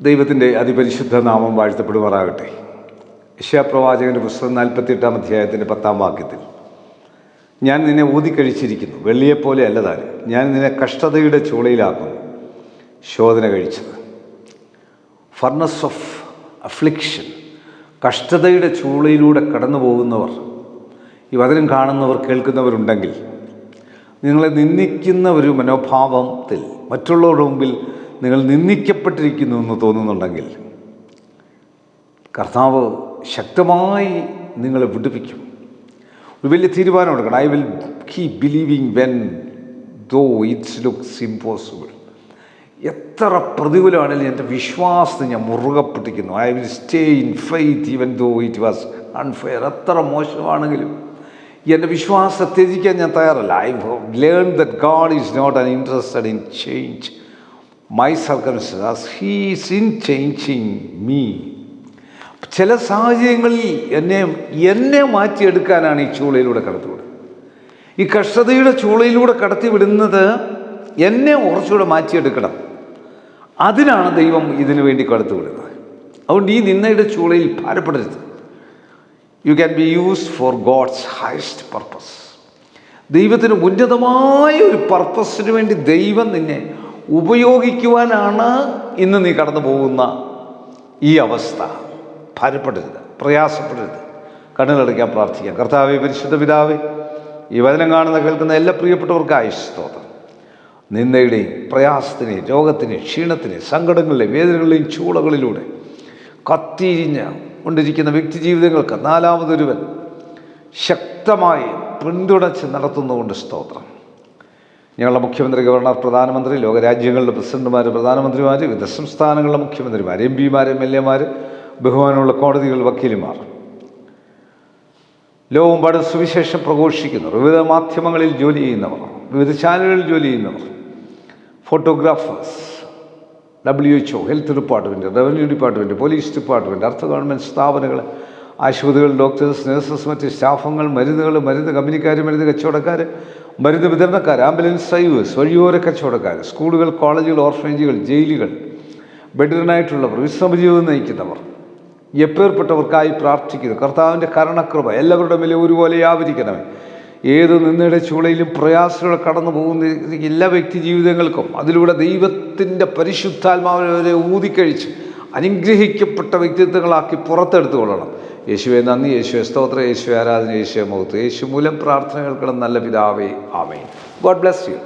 ദൈവത്തിന്റെ അതിപരിശുദ്ധ നാമം വാഴ്ത്തപ്പെടുമാറാകട്ടെ. യശാപ്രവാചകന്റെ പുസ്തകം നാൽപ്പത്തിയെട്ടാം അധ്യായത്തിന്റെ പത്താം വാക്യത്തിൽ ഞാൻ നിന്നെ ഊതിക്കഴിച്ചിരിക്കുന്നു. വെള്ളിയെപ്പോലെ അല്ല താനും ഞാൻ നിന്നെ കഷ്ടതയുടെ ചൂളയിലാക്കുന്നു ശോധന കഴിച്ചത്. Furnace of affliction. കഷ്ടതയുടെ ചൂളയിലൂടെ കടന്നു പോകുന്നവർ ഈ വചനം കാണുന്നവർ കേൾക്കുന്നവരുണ്ടെങ്കിൽ നിങ്ങളെ നിന്ദിക്കുന്ന ഒരു മനോഭാവത്തിൽ മറ്റുള്ളവരുടെ മുമ്പിൽ നിങ്ങൾ നിന്ദിക്കപ്പെട്ടിരിക്കുന്നു എന്ന് തോന്നുന്നുണ്ടെങ്കിൽ കർത്താവ് ശക്തമായി നിങ്ങളെ വിടുവിക്കും. ഒരു വലിയ തീരുമാനം എടുക്കണം. I will keep believing when though it's looks impossible എത്ര പ്രതികൂലമാണെങ്കിലും എന്റെ വിശ്വാസത്തെ ഞാൻ മുറുകെ പിടിക്കുന്നു I will stay in faith even though it was unfair എത്ര മോശമാണെങ്കിലും എന്റെ വിശ്വാസം ത്യജിക്കാൻ ഞാൻ തയ്യാറല്ല. I learn that God is not uninterested in change my circumstances he's in changing me ചില സാഹചര്യങ്ങളിൽ എന്നെ എന്നെ മാറ്റിയെടുക്കാനാണ് ഈ ചൂളയിലൂടെ കടത്തിവിടുന്നത്. ഈ കഷ്ടതയുടെ ചൂളയിലൂടെ കടത്തിവിടുന്നത് എന്നെ കുറച്ചുകൂടെ മാറ്റിയെടുക്കണം. അതിനാണ് ദൈവം ഇതിനു വേണ്ടി കടത്തിവിടുന്നത്. അതുകൊണ്ട് ഈ നിന്നയുടെ ചൂളയിൽ ഭാരപ്പെടരുത്. You can be used for God's highest purpose ദൈവത്തിന് ഉന്നതമായ ഒരു പർപ്പസിന് വേണ്ടി ദൈവം നിന്നെ ഉപയോഗിക്കുവാനാണ് ഇന്ന് നീ കടന്നു പോകുന്ന ഈ അവസ്ഥ. ഭാരപ്പെടരുത് പ്രയാസപ്പെടരുത്. കണ്ണുകളടയ്ക്കാൻ പ്രാർത്ഥിക്കാം. കർത്താവെ പരിശുദ്ധ പിതാവേ ഈ വചനം കാണുന്ന കേൾക്കുന്ന എല്ലാ പ്രിയപ്പെട്ടവർക്കായി സ്തോത്രം. നിന്ദയുടെയും പ്രയാസത്തിനെയും രോഗത്തിനെയും ക്ഷീണത്തിനെയും സങ്കടങ്ങളിലെയും വേദനകളിലെയും ചൂളകളിലൂടെ കത്തിരിഞ്ഞ് കൊണ്ടിരിക്കുന്ന വ്യക്തി ജീവിതങ്ങൾക്ക് നാലാമതൊരുവൻ ശക്തമായി പിന്തുണച്ച് നടത്തുന്നതുകൊണ്ട് സ്തോത്രം. ഞങ്ങളുടെ മുഖ്യമന്ത്രി ഗവർണർ പ്രധാനമന്ത്രി ലോകരാജ്യങ്ങളുടെ പ്രസിഡന്റുമാർ പ്രധാനമന്ത്രിമാർ വിവിധ സംസ്ഥാനങ്ങളിലെ മുഖ്യമന്ത്രിമാർ എം പിമാർ എം എൽ എമാർ ബഹുമാനമുള്ള കോടതികൾ വക്കീലുമാർ. ലോകമെമ്പാടും സുവിശേഷം പ്രഘോഷിക്കുന്നവർ വിവിധ മാധ്യമങ്ങളിൽ ജോലി ചെയ്യുന്നവർ വിവിധ ചാനലുകളിൽ ജോലി ചെയ്യുന്നവർ photographers W H O health department revenue department police department അർദ്ധ ഗവൺമെന്റ് സ്ഥാപനങ്ങൾ ആശുപത്രികൾ ഡോക്ടേഴ്സ് നഴ്സസ് മറ്റ് സ്റ്റാഫുകൾ മരുന്നുകൾ മരുന്ന് കമ്പനിക്കാർ മരുന്ന് കച്ചവടക്കാർ മരുന്ന് വിതരണക്കാർ ആംബുലൻസ് ഡ്രൈവേഴ്സ് വഴിയോര കച്ചവടക്കാർ സ്കൂളുകൾ കോളേജുകൾ ഓർഫനേജുകൾ ജയിലുകൾ ബെഡിനായിട്ടുള്ളവർ വിശ്രമജീവിതം നയിക്കുന്നവർ എപ്പേർപ്പെട്ടവർക്കായി പ്രാർത്ഥിക്കുന്നു. കർത്താവിന്റെ കരണകൃപ എല്ലാവരുടെ മേലെ ഒരുപോലെ ആവരിക്കണമേ. ഏത് നിന്നയുടെ ചൂളയിലും പ്രയാസങ്ങളെ കടന്നു പോകുന്ന എല്ലാ വ്യക്തി ജീവിതങ്ങൾക്കും അതിലൂടെ ദൈവത്തിന്റെ പരിശുദ്ധാത്മാവിനെ ഊതിക്കഴിച്ച് അനുഗ്രഹിക്കപ്പെട്ട വ്യക്തിത്വങ്ങളാക്കി പുറത്തെടുത്തു കൊള്ളണം യേശുവെ നന്ദി യേശുവെ സ്തോത്ര യേശു ആരാധന യേശുവെ മുഖത്ത് യേശു മൂലം പ്രാർത്ഥനകൾക്കുള്ള നല്ല പിതാവേ. ആമേ ഗോഡ് ബ്ലെസ് യു.